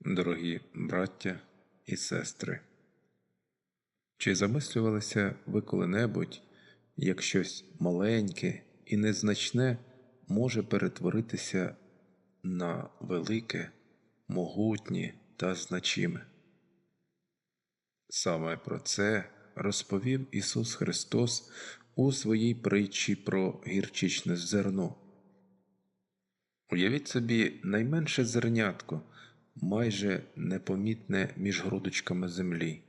Дорогі браття і сестри, чи замислювалися ви коли-небудь, як щось маленьке і незначне може перетворитися на велике, могутнє та значиме? Саме про це розповів Ісус Христос у своїй притчі про гірчичне зерно. Уявіть собі найменше зернятко, майже непомітне між грудочками землі.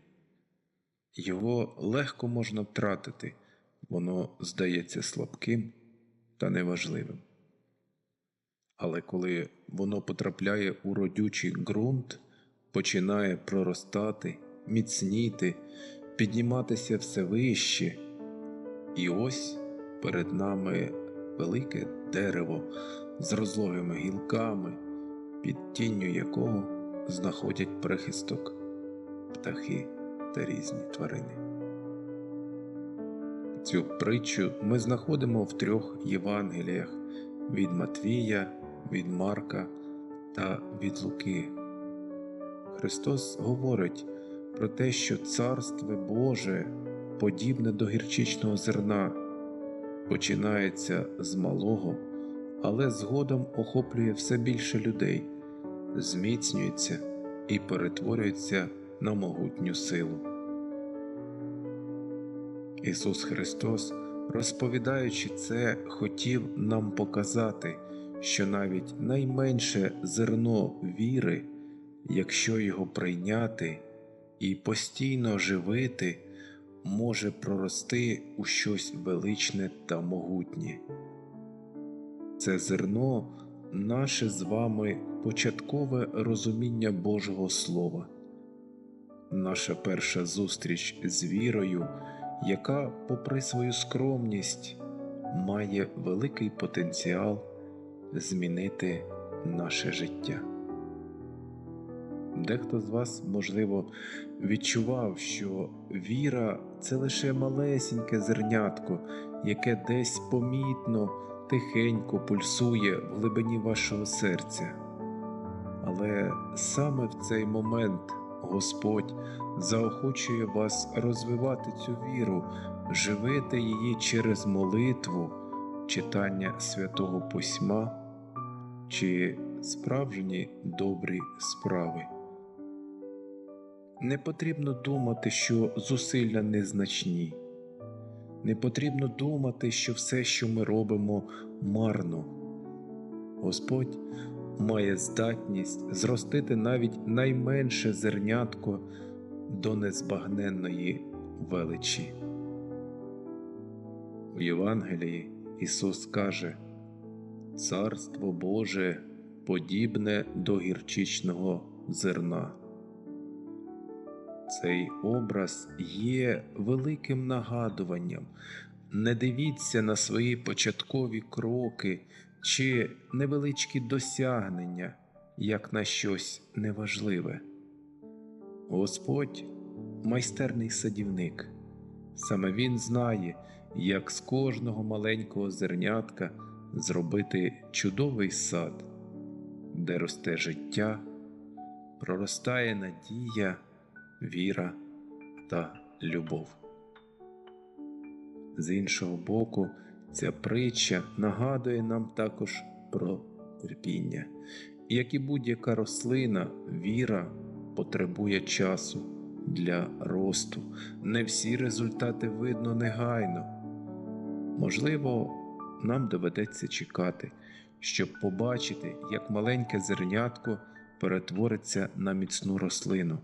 Його легко можна втратити, воно здається слабким та неважливим. Але коли воно потрапляє у родючий ґрунт, починає проростати, міцніти, підніматися все вище, і ось перед нами велике дерево з розлогими гілками, під тінню якого знаходять прихисток птахи та різні тварини. Цю притчу ми знаходимо в трьох Євангеліях від Матвія, від Марка та від Луки. Христос говорить про те, що Царство Боже подібне до гірчичного зерна, починається з малого, але згодом охоплює все більше людей, зміцнюється і перетворюється на могутню силу. Ісус Христос, розповідаючи це, хотів нам показати, що навіть найменше зерно віри, якщо його прийняти і постійно живити, може прорости у щось величне та могутнє. Це зерно наше з вами початкове розуміння Божого Слова, наша перша зустріч з вірою, яка, попри свою скромність, має великий потенціал змінити наше життя. Дехто з вас, можливо, відчував, що віра це лише малесеньке зернятко, яке десь помітно, тихенько пульсує в глибині вашого серця. Але саме в цей момент Господь заохочує вас розвивати цю віру, живити її через молитву, читання святого письма чи справжні добрі справи. Не потрібно думати, що зусилля незначні. Не потрібно думати, що все, що ми робимо, марно. Господь має здатність зростити навіть найменше зернятко до незбагненної величі. У Євангелії Ісус каже: Царство Боже подібне до гірчичного зерна. Цей образ є великим нагадуванням. Не дивіться на свої початкові кроки чи невеличкі досягнення, як на щось неважливе. Господь майстерний садівник. Саме Він знає, як з кожного маленького зернятка зробити чудовий сад, де росте життя, проростає надія віра та любов. З іншого боку, ця притча нагадує нам також про терпіння. Як і будь-яка рослина, віра потребує часу для росту. Не всі результати видно негайно. Можливо, нам доведеться чекати, щоб побачити, як маленьке зернятко перетвориться на міцну рослину.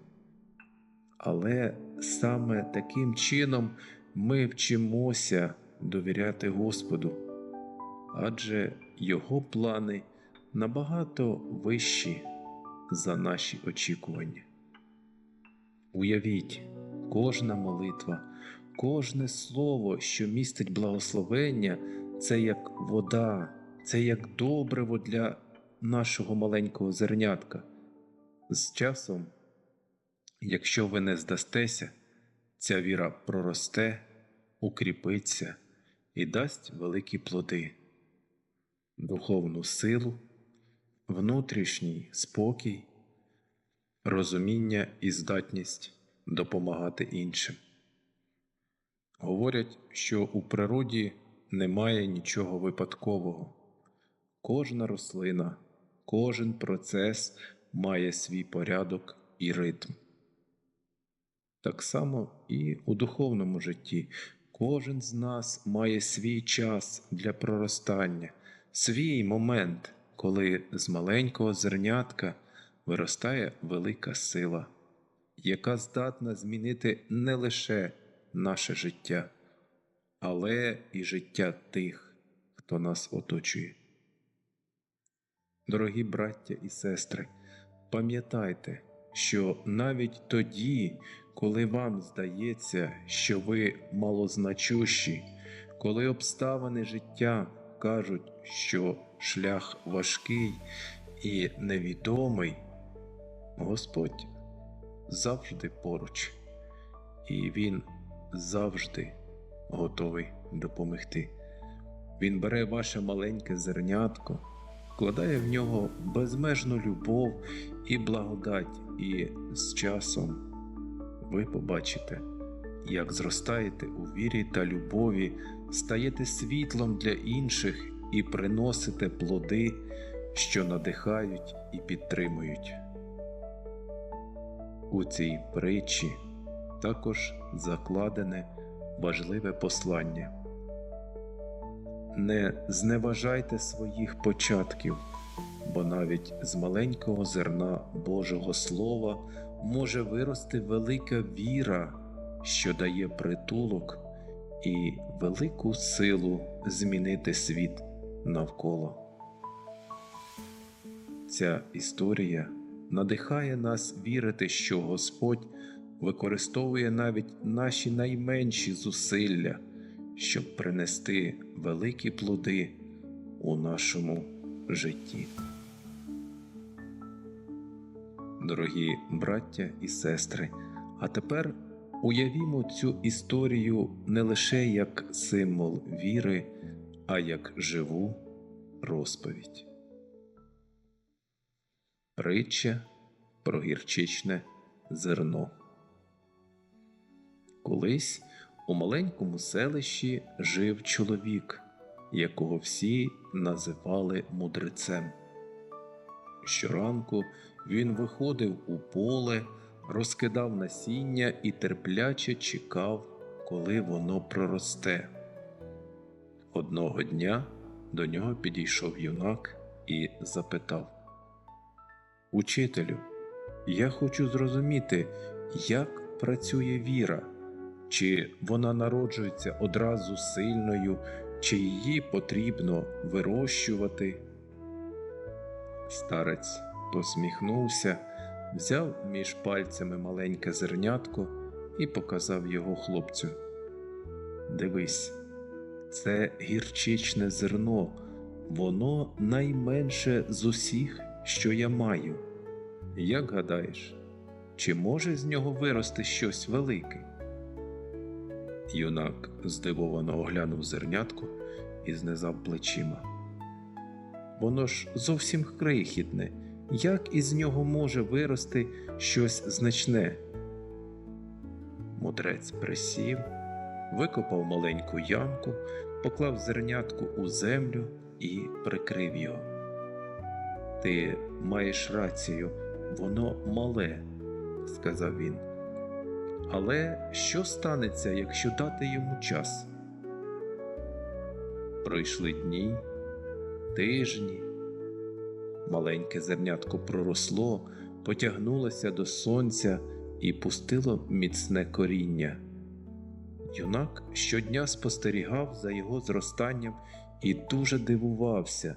Але саме таким чином ми вчимося довіряти Господу, адже Його плани набагато вищі за наші очікування. Уявіть, кожна молитва, кожне слово, що містить благословення, це як вода, це як добриво для нашого маленького зернятка. З часом Якщо ви не здастеся, ця віра проросте, укріпиться і дасть великі плоди, духовну силу, внутрішній спокій розуміння і здатність допомагати іншим. Говорять, що у природі немає нічого випадкового. Кожна рослина, кожен процес має свій порядок і ритм. Так само і у духовному житті кожен з нас має свій час для проростання, свій момент, коли з маленького зернятка виростає велика сила, яка здатна змінити не лише наше життя, але і життя тих, хто нас оточує. Дорогі браття і сестри, пам'ятайте, що навіть тоді, коли вам здається, що ви малозначущі, коли обставини життя кажуть, що шлях важкий і невідомий, Господь завжди поруч, і Він завжди готовий допомогти. Він бере ваше маленьке зернятко, вкладає в нього безмежну любов і благодать, і з часом ви побачите, як зростаєте у вірі та любові, стаєте світлом для інших і приносите плоди, що надихають і підтримують. У цій притчі також закладене важливе послання. Не зневажайте своїх початків, бо навіть з маленького зерна Божого Слова може вирости велика віра, що дає притулок і велику силу змінити світ навколо. Ця історія надихає нас вірити, що Господь використовує навіть наші найменші зусилля, щоб принести великі плоди у нашому житті. Дорогі браття і сестри, а тепер уявімо цю історію не лише як символ віри, а як живу розповідь. Притча про гірчичне зерно. Колись у маленькому селищі жив чоловік, якого всі називали мудрецем. Щоранку він виходив у поле, розкидав насіння і терпляче чекав, коли воно проросте. Одного дня до нього підійшов юнак і запитав Учителю, я хочу зрозуміти, як працює віра, чи вона народжується одразу сильною, чи її потрібно вирощувати. Старець посміхнувся, взяв між пальцями маленьке зернятко і показав його хлопцю. Дивись, це гірчичне зерно, воно найменше з усіх, що я маю. Як гадаєш, чи може з нього вирости щось велике? Юнак здивовано оглянув зернятко і знизав плечима. Воно ж зовсім крихітне, як із нього може вирости щось значне? Мудрець присів, викопав маленьку ямку, поклав зернятку у землю і прикрив його. Ти маєш рацію, воно мале, сказав він. Але що станеться, якщо дати йому час? Пройшли дні, тижні. Маленьке зернятко проросло, потягнулося до сонця і пустило міцне коріння. Юнак щодня спостерігав за його зростанням і дуже дивувався.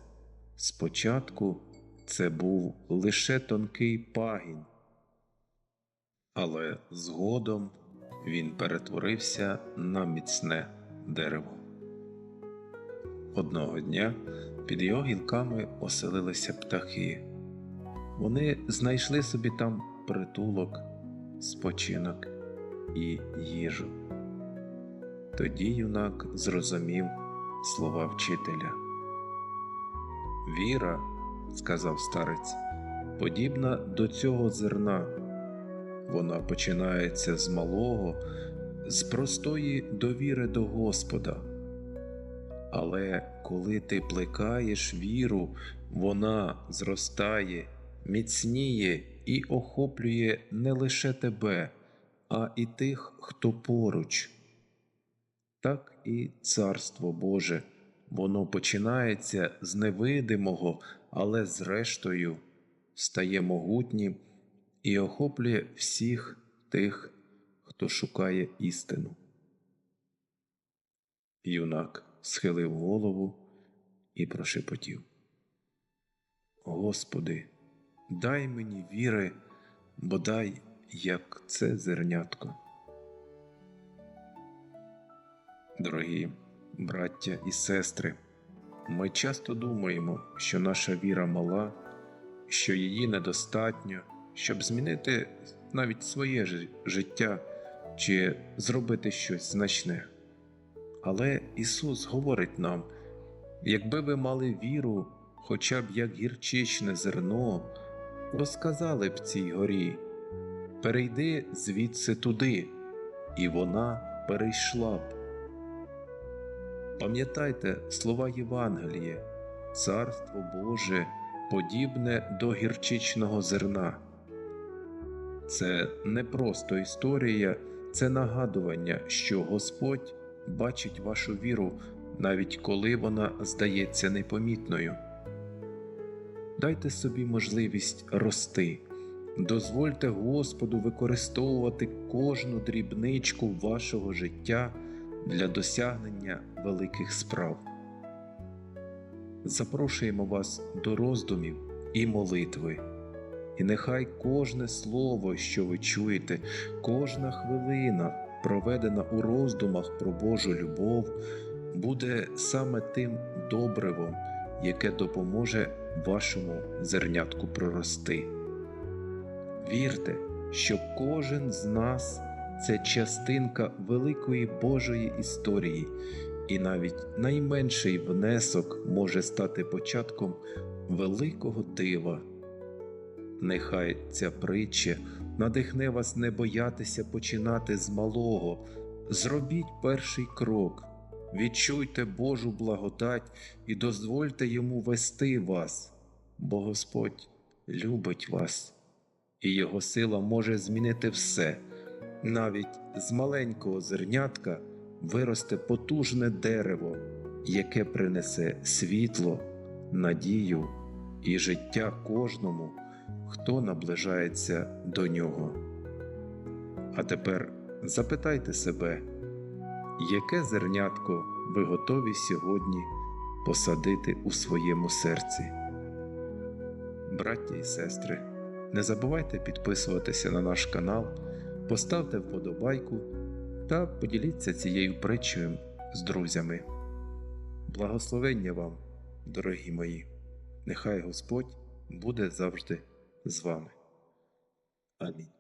Спочатку це був лише тонкий пагін, але згодом він перетворився на міцне дерево. Одного дня під його гілками оселилися птахи. Вони знайшли собі там притулок, спочинок і їжу. Тоді юнак зрозумів слова вчителя. Віра, сказав старець, подібна до цього зерна. Вона починається з малого, з простої довіри до Господа. Але коли ти плекаєш віру, вона зростає, міцніє і охоплює не лише тебе, а і тих, хто поруч. Так і Царство Боже, воно починається з невидимого, але зрештою стає могутнім і охоплює всіх тих, хто шукає істину. Юнак схилив голову і прошепотів. Господи, дай мені віри, бодай як це зернятко. Дорогі браття і сестри, ми часто думаємо, що наша віра мала, що її недостатньо, щоб змінити навіть своє життя чи зробити щось значне. Але Ісус говорить нам: якби ви мали віру, хоча б як гірчичне зерно, розказали б цій горі, перейди звідси туди, і вона перейшла б. Пам'ятайте слова Євангелія, Царство Боже подібне до гірчичного зерна. Це не просто історія, це нагадування, що Господь бачить вашу віру, навіть коли вона здається непомітною. Дайте собі можливість рости, дозвольте Господу використовувати кожну дрібничку вашого життя для досягнення великих справ. Запрошуємо вас до роздумів і молитви. І нехай кожне слово, що ви чуєте, кожна хвилина, проведена у роздумах про Божу любов, буде саме тим добривом, яке допоможе вашому зернятку прорости. Вірте, що кожен з нас це частинка великої Божої історії, і навіть найменший внесок може стати початком великого дива. Нехай ця притча надихне вас не боятися починати з малого. Зробіть перший крок, відчуйте Божу благодать і дозвольте йому вести вас, бо Господь любить вас, і Його сила може змінити все. Навіть з маленького зернятка виросте потужне дерево, яке принесе світло, надію і життя кожному хто наближається до нього. А тепер запитайте себе, яке зернятко ви готові сьогодні посадити у своєму серці? Браття і сестри, не забувайте підписуватися на наш канал, поставте вподобайку та поділіться цією притчею з друзями. Благословення вам, дорогі мої! Нехай Господь буде завжди з вами. Амінь.